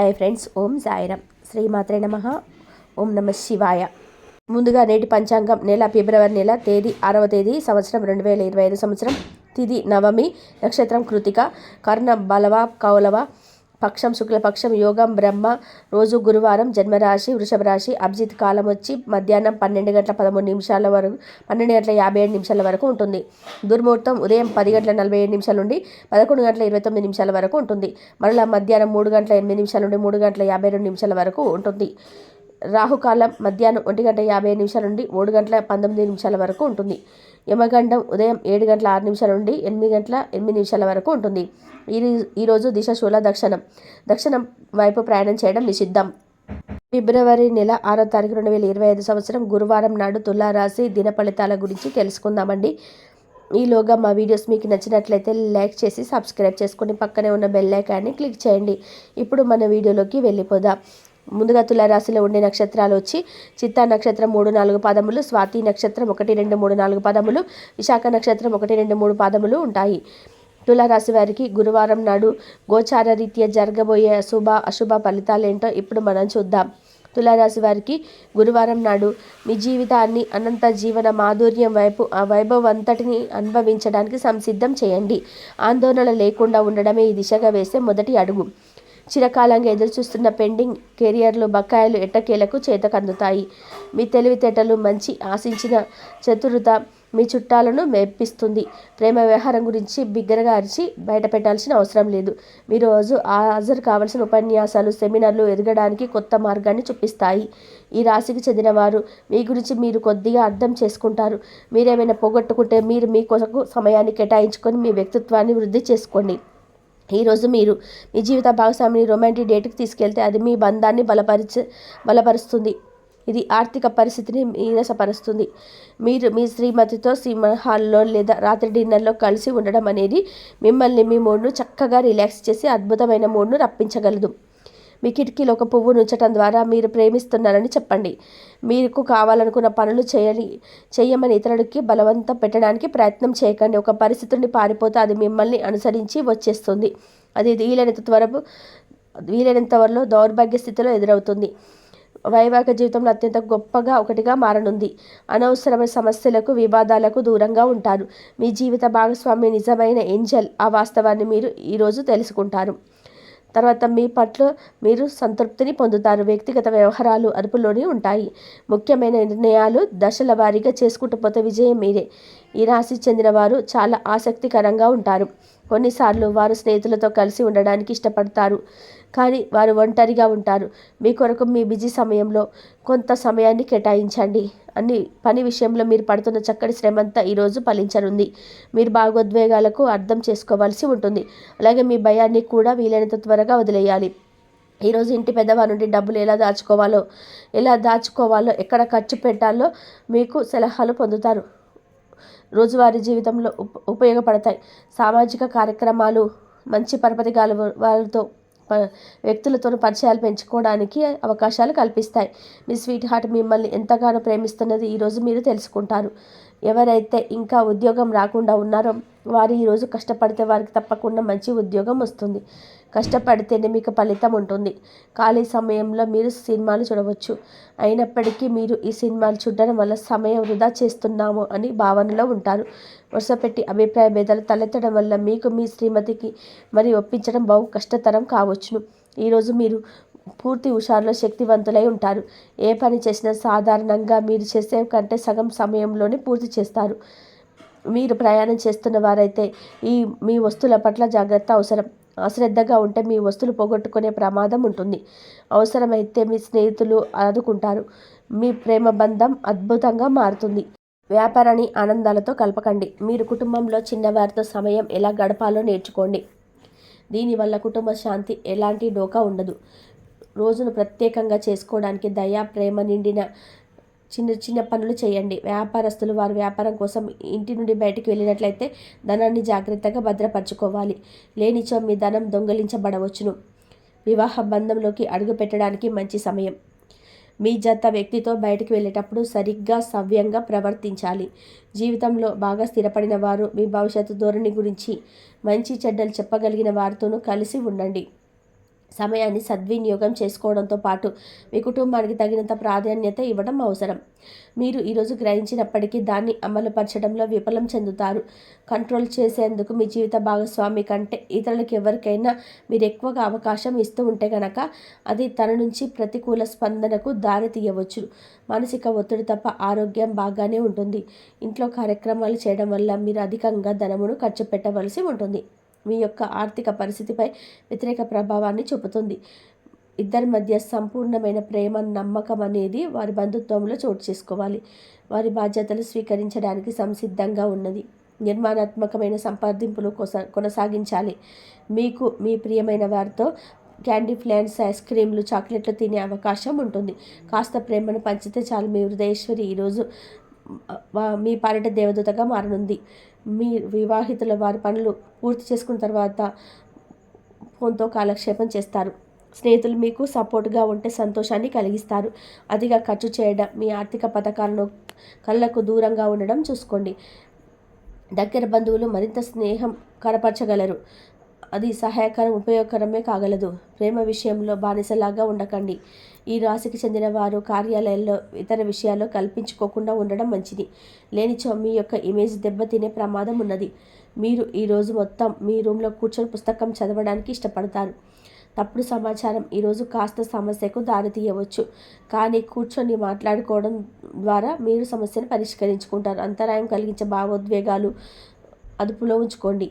Hi friends ఓం సాయిరం శ్రీమాత్రే నమ. ఓం నమ శివాయ. ముందుగా నేటి పంచాంగం నెల ఫిబ్రవరి నెల తేదీ ఆరవ తేదీ సంవత్సరం రెండు వేల ఇరవై ఐదు సంవత్సరం తిది నవమి నక్షత్రం కృతిక కర్ణ బలవ కౌలవ పక్షం శుక్లపక్షం యోగం బ్రహ్మ రోజు గురువారం జన్మరాశి వృషభ రాశి అభిజిత్ కాలం వచ్చి మధ్యాహ్నం పన్నెండు గంటల పదమూడు నిమిషాల వరకు పన్నెండు గంటల యాభై ఏడు నిమిషాల వరకు ఉంటుంది. దుర్ముహూర్తం ఉదయం పది గంటల నలభై ఏడు నిమిషాల నుండి పదకొండు గంటల ఇరవై తొమ్మిది నిమిషాల వరకు ఉంటుంది. మరలా మధ్యాహ్నం మూడు గంటల ఎనిమిది నిమిషాల నుండి మూడు గంటల యాభై రెండు నిమిషాల వరకు ఉంటుంది. రాహుకాలం మధ్యాహ్నం ఒంటి గంట యాభై నిమిషాల నుండి మూడు గంటల పంతొమ్మిది నిమిషాల వరకు ఉంటుంది. యమగండం ఉదయం ఏడు గంటల ఆరు నిమిషాల నుండి ఎనిమిది గంటల ఎనిమిది నిమిషాల వరకు ఉంటుంది. ఈ ఈరోజు దిశ శూల దక్షిణం. దక్షిణం వైపు ప్రయాణం చేయడం నిషిద్ధం. ఫిబ్రవరి నెల ఆరో తారీఖు రెండు వేల ఇరవై ఐదు సంవత్సరం గురువారం నాడు తులారాశి దిన ఫలితాల గురించి తెలుసుకుందామండి. ఈలోగా మా వీడియోస్ మీకు నచ్చినట్లయితే లైక్ చేసి సబ్స్క్రైబ్ చేసుకుని పక్కనే ఉన్న బెల్ ఐకాన్ని క్లిక్ చేయండి. ఇప్పుడు మన వీడియోలోకి వెళ్ళిపోదాం. ముందుగా తులారాశిలో ఉండే నక్షత్రాలు వచ్చి చిత్తా నక్షత్రం మూడు నాలుగు పాదములు స్వాతి నక్షత్రం ఒకటి రెండు మూడు నాలుగు పాదములు విశాఖ నక్షత్రం ఒకటి రెండు మూడు పాదములు ఉంటాయి. తులారాశి వారికి గురువారం నాడు గోచార రీత్యా జరగబోయే అశుభ అశుభ ఫలితాలేంటో ఇప్పుడు మనం చూద్దాం. తులారాశి వారికి గురువారం నాడు మీ జీవితాన్ని అనంత జీవన మాధుర్యం వైపు ఆ వైభవంతటిని అనుభవించడానికి సంసిద్ధం చేయండి. ఆందోళన లేకుండా ఉండడమే ఈ దిశగా వేసే మొదటి అడుగు. చిరకాలంగా ఎదురుచూస్తున్న పెండింగ్ కెరియర్లు బకాయిలు ఎట్టకేలకు చేతకందుతాయి. మీ తెలివితేటలు మంచి ఆశించిన చతురత మీ చుట్టాలను మెప్పిస్తుంది. ప్రేమ వ్యవహారం గురించి బిగ్గరగా అరిచి బయట పెట్టాల్సిన అవసరం లేదు. మీ రోజు హాజరు కావలసిన ఉపన్యాసాలు సెమినార్లు ఎదగడానికి కొత్త మార్గాన్ని చూపిస్తాయి. ఈ రాశికి చెందిన వారు మీ గురించి మీరు కొద్దిగా అర్థం చేసుకుంటారు. మీరేమైనా పోగొట్టుకుంటే మీరు మీ కొరకు సమయాన్ని కేటాయించుకొని మీ వ్యక్తిత్వాన్ని వృద్ధి చేసుకోండి. ఈరోజు మీరు మీ జీవిత భాగస్వామిని రొమాంటిక్ డేట్కి తీసుకెళ్తే అది మీ బంధాన్ని బలపరిచ బలపరుస్తుంది. ఇది ఆర్థిక పరిస్థితిని నీరసపరుస్తుంది. మీరు మీ శ్రీమతితో సినిమా హాల్లో లేదా రాత్రి డిన్నర్లో కలిసి ఉండడం అనేది మిమ్మల్ని మీ మూడ్ను చక్కగా రిలాక్స్ చేసి అద్భుతమైన మూడ్ను రప్పించగలదు. మీ కిటికీలో ఒక పువ్వు ఉంచటం ద్వారా మీరు ప్రేమిస్తున్నారని చెప్పండి. మీకు కావాలనుకున్న పనులు చేయని చేయమని ఇతరుడికి బలవంతం పెట్టడానికి ప్రయత్నం చేయకండి. ఒక పరిస్థితుని పారిపోతే అది మిమ్మల్ని అనుసరించి వచ్చేస్తుంది. అది వీలైనంత త్వరపు వీలైనంత వరలో దౌర్భాగ్య స్థితిలో ఎదురవుతుంది. వైవాహిక జీవితంలో అత్యంత గొప్పగా ఒకటిగా మారనుంది. అనవసరమైన సమస్యలకు వివాదాలకు దూరంగా ఉంటారు. మీ జీవిత భాగస్వామి నిజమైన ఏంజల్. ఆ వాస్తవాన్ని మీరు ఈరోజు తెలుసుకుంటారు. తర్వాత మీ పట్ల మీరు సంతృప్తిని పొందుతారు. వ్యక్తిగత వ్యవహారాలు అదుపులోనే ఉంటాయి. ముఖ్యమైన నిర్ణయాలు దశల వారీగా చేసుకుంటూ పోతే విజయం మీరే. ఈ రాశి చెందిన వారు చాలా ఆసక్తికరంగా ఉంటారు. కొన్నిసార్లు వారు స్నేహితులతో కలిసి ఉండడానికి ఇష్టపడతారు. కానీ వారు ఒంటరిగా ఉంటారు. మీ కొరకు మీ బిజీ సమయంలో కొంత సమయాన్ని కేటాయించండి. అన్ని పని విషయంలో మీరు పడుతున్న చక్కటి శ్రమంతా ఈరోజు ఫలించనుంది. మీరు భాగోద్వేగాలకు అర్థం చేసుకోవాల్సి ఉంటుంది. అలాగే మీ భయాన్ని కూడా వీలైనంత త్వరగా వదిలేయాలి. ఈరోజు ఇంటి పెద్దవారి నుండి డబ్బులు ఎలా దాచుకోవాలో ఎలా దాచుకోవాలో ఎక్కడ ఖర్చు పెట్టాలో మీకు సలహాలు పొందుతారు. రోజువారీ జీవితంలో ఉప ఉపయోగపడతాయి. సామాజిక కార్యక్రమాలు మంచి పరపతి గాలు వాళ్ళతో వ్యక్తులతో పరిచయాలు పెంచుకోవడానికి అవకాశాలు కల్పిస్తాయి. మీ స్వీట్ హార్ట్ మిమ్మల్ని ఎంతగానో ప్రేమిస్తున్నది ఈరోజు మీరు తెలుసుకుంటారు. ఎవరైతే ఇంకా ఉద్యోగం రాకుండా ఉన్నారో వారు ఈరోజు కష్టపడితే వారికి తప్పకుండా మంచి ఉద్యోగం వస్తుంది. కష్టపడితేనే మీకు ఫలితం ఉంటుంది. ఖాళీ సమయంలో మీరు సినిమాలు చూడవచ్చు. అయినప్పటికీ మీరు ఈ సినిమాలు చూడడం వల్ల సమయం వృధా చేస్తున్నాము అని భావనలో ఉంటారు. వరుసపెట్టి అభిప్రాయ భేదాలు తలెత్తడం వల్ల మీకు మీ శ్రీమతికి మరి ఒప్పించడం బహు కష్టతరం కావచ్చును. ఈరోజు మీరు పూర్తి హుషారులో శక్తివంతులై ఉంటారు. ఏ పని చేసినా సాధారణంగా మీరు చేసే కంటే సగం సమయంలోనే పూర్తి చేస్తారు. మీరు ప్రయాణం చేస్తున్న వారైతే ఈ మీ వస్తువుల పట్ల జాగ్రత్త అవసరం. అశ్రద్ధగా ఉంటే మీ వస్తువులు పోగొట్టుకునే ప్రమాదం ఉంటుంది. అవసరమైతే మీ స్నేహితులు ఆదుకుంటారు. మీ ప్రేమ బంధం అద్భుతంగా మారుతుంది. వ్యాపారాన్ని ఆనందాలతో కలపకండి. మీరు కుటుంబంలో చిన్నవారితో సమయం ఎలా గడపాలో నేర్చుకోండి. దీనివల్ల కుటుంబ శాంతి ఎలాంటి డోకా ఉండదు. రోజును ప్రత్యేకంగా చేసుకోవడానికి దయా ప్రేమ నిండిన చిన్న చిన్న పనులు చేయండి. వ్యాపారస్తులు వారి వ్యాపారం కోసం ఇంటి నుండి బయటికి వెళ్ళినట్లయితే ధనాన్ని జాగ్రత్తగా భద్రపరచుకోవాలి. లేనిచో మీ ధనం దొంగలించబడవచ్చును. వివాహ బంధంలోకి అడుగు పెట్టడానికి మంచి సమయం. మీ జత వ్యక్తితో బయటికి వెళ్ళేటప్పుడు సరిగ్గా సవ్యంగా ప్రవర్తించాలి. జీవితంలో బాగా స్థిరపడిన వారు మీ భవిష్యత్తు ధోరణి గురించి మంచి చెడ్డలు చెప్పగలిగిన వారితోనూ కలిసి ఉండండి. సమయాన్ని సద్వినియోగం చేసుకోవడంతో పాటు మీ కుటుంబానికి తగినంత ప్రాధాన్యత ఇవ్వడం అవసరం. మీరు ఈరోజు గ్రహించినప్పటికీ దాన్ని అమలుపరచడంలో విఫలం చెందుతారు. కంట్రోల్ చేసేందుకు మీ జీవిత భాగస్వామి కంటే ఇతరులకు ఎవరికైనా మీరు ఎక్కువగా అవకాశం ఇస్తూ ఉంటే గనక అది తన నుంచి ప్రతికూల స్పందనకు దారి తీయవచ్చు. మానసిక ఒత్తిడి తప్ప ఆరోగ్యం బాగానే ఉంటుంది. ఇంట్లో కార్యక్రమాలు చేయడం వల్ల మీరు అధికంగా ధనమును ఖర్చు పెట్టవలసి ఉంటుంది. మీ యొక్క ఆర్థిక పరిస్థితిపై వ్యతిరేక ప్రభావాన్ని చూపుతుంది. ఇద్దరి మధ్య సంపూర్ణమైన ప్రేమ నమ్మకం అనేది వారి బంధుత్వంలో చోటు చేసుకోవాలి. వారి బాధ్యతలు స్వీకరించడానికి సంసిద్ధంగా ఉన్నది. నిర్మాణాత్మకమైన సంప్రదింపులు కొస కొనసాగించాలి. మీకు మీ ప్రియమైన వారితో క్యాండీ ఫ్లాన్స్ ఐస్ క్రీమ్లు చాక్లెట్లు తినే అవకాశం ఉంటుంది. కాస్త ప్రేమను పంచితే చాలు మీ హృదయేశ్వరి. ఈరోజు మీ పాలిట దేవదూతగా మారనుంది. మీ వివాహితుల వారి పనులు పూర్తి చేసుకున్న తర్వాత ఫోన్తో కాలక్షేపం చేస్తారు. స్నేహితులు మీకు సపోర్ట్గా ఉంటే సంతోషాన్ని కలిగిస్తారు. అతిగా ఖర్చు చేయడం మీ ఆర్థిక పథకాలను కళ్ళకు దూరంగా ఉండడం చూసుకోండి. దగ్గర బంధువులు మరింత స్నేహం కనపరచగలరు. అది సహాయకరం ఉపయోగకరమే కాగలదు. ప్రేమ విషయంలో బానిసలాగా ఉండకండి. ఈ రాశికి చెందిన వారు కార్యాలయాల్లో ఇతర విషయాల్లో కల్పించుకోకుండా ఉండడం మంచిది. లేనిచో మీ యొక్క ఇమేజ్ దెబ్బతినే ప్రమాదం ఉన్నది. మీరు ఈరోజు మొత్తం మీ రూమ్లో కూర్చొని పుస్తకం చదవడానికి ఇష్టపడతారు. తప్పుడు సమాచారం ఈరోజు కాస్త సమస్యకు దారితీయవచ్చు కానీ కూర్చొని మాట్లాడుకోవడం ద్వారా మీరు సమస్యను పరిష్కరించుకుంటారు. అంతరాయం కలిగించే భావోద్వేగాలు అదుపులో ఉంచుకోండి.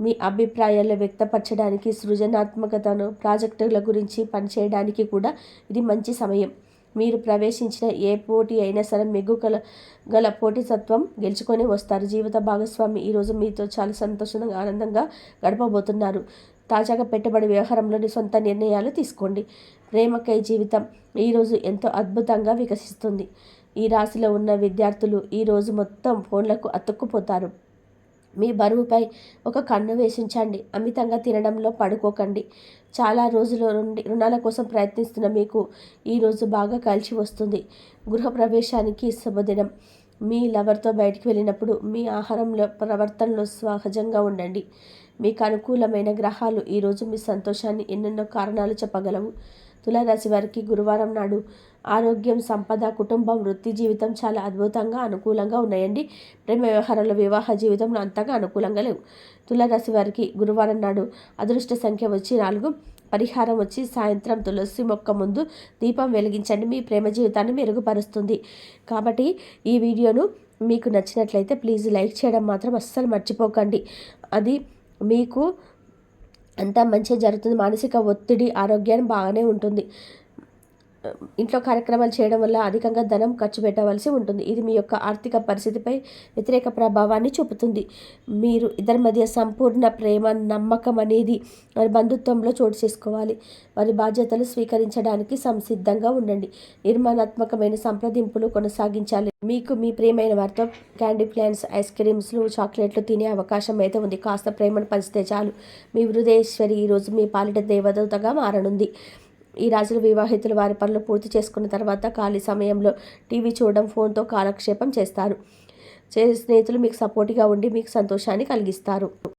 మీ అభిప్రాయాలు వ్యక్తపరచడానికి సృజనాత్మకతను ప్రాజెక్టుల గురించి పనిచేయడానికి కూడా ఇది మంచి సమయం. మీరు ప్రవేశించిన ఏ పోటీ అయినా సరే మెగ్గు గల గల పోటీతత్వం గెలుచుకొని వస్తారు. జీవిత భాగస్వామి ఈరోజు మీతో చాలా సంతోషంగా ఆనందంగా గడపబోతున్నారు. తాజాగా పెట్టుబడి వ్యవహారంలోని సొంత నిర్ణయాలు తీసుకోండి. ప్రేమకై జీవితం ఈరోజు ఎంతో అద్భుతంగా వికసిస్తుంది. ఈ రాశిలో ఉన్న విద్యార్థులు ఈరోజు మొత్తం ఫోన్లకు అతుక్కుపోతారు. మీ బరువుపై ఒక కన్ను వేషించండి అమితంగా తినడంలో పడుకోకండి. చాలా రోజుల నుండి రుణాల కోసం ప్రయత్నిస్తున్న మీకు ఈరోజు బాగా కలిసి వస్తుంది. గృహప్రవేశానికి శుభదినం. మీ లవర్తో బయటికి వెళ్ళినప్పుడు మీ ఆహారంలో ప్రవర్తనలో సహజంగా ఉండండి. మీకు అనుకూలమైన గ్రహాలు ఈరోజు మీ సంతోషాన్ని ఎన్నెన్నో కారణాలు చెప్పగలవు. తులారాశి వారికి గురువారం నాడు ఆరోగ్యం సంపద కుటుంబం వృత్తి జీవితం చాలా అద్భుతంగా అనుకూలంగా ఉన్నాయండి. ప్రేమ వ్యవహారాల వివాహ జీవితంలో అంతగా అనుకూలంగా లేవు. తులారాశి వారికి గురువారం నాడు అదృష్ట సంఖ్య వచ్చి నాలుగు పరిహారం వచ్చి సాయంత్రం తులసి మొక్క ముందు దీపం వెలిగించండి. మీ ప్రేమ జీవితాన్ని మెరుగుపరుస్తుంది. కాబట్టి ఈ వీడియోను మీకు నచ్చినట్లయితే ప్లీజ్ లైక్ చేయడం మాత్రం అస్సలు మర్చిపోకండి. అది మీకు అంతా మంచిగా జరుగుతుంది. మానసిక ఒత్తిడి ఆరోగ్యాన్ని బాగానే ఉంటుంది. ఇంట్లో కార్యక్రమాలు చేయడం వల్ల అధికంగా ధనం ఖర్చు పెట్టవలసి ఉంటుంది. ఇది మీ యొక్క ఆర్థిక పరిస్థితిపై వ్యతిరేక ప్రభావాన్ని చూపుతుంది. మీరు ఇద్దరి మధ్య సంపూర్ణ ప్రేమ నమ్మకం అనేది వారి బంధుత్వంలో చోటు చేసుకోవాలి. వారి బాధ్యతలు స్వీకరించడానికి సంసిద్ధంగా ఉండండి. నిర్మాణాత్మకమైన సంప్రదింపులు కొనసాగించాలి. మీకు మీ ప్రియమైన వారితో క్యాండీ ప్లాన్స్ ఐస్ క్రీమ్స్లు చాక్లెట్లు తినే అవకాశం అయితే ఉంది. కాస్త ప్రేమను పంచితే చాలు. మీ హృదయేశ్వరి ఈరోజు మీ పాలిట దేవదూతగా మారనుంది. ఈ రాజులు వివాహితులు వారి పనులు పూర్తి చేసుకున్న తర్వాత ఖాళీ సమయంలో టీవీ చూడడం ఫోన్తో కాలక్షేపం చేస్తారు. స్నేహితులు మీకు సపోర్ట్గా ఉండి మీకు సంతోషాన్ని కలిగిస్తారు.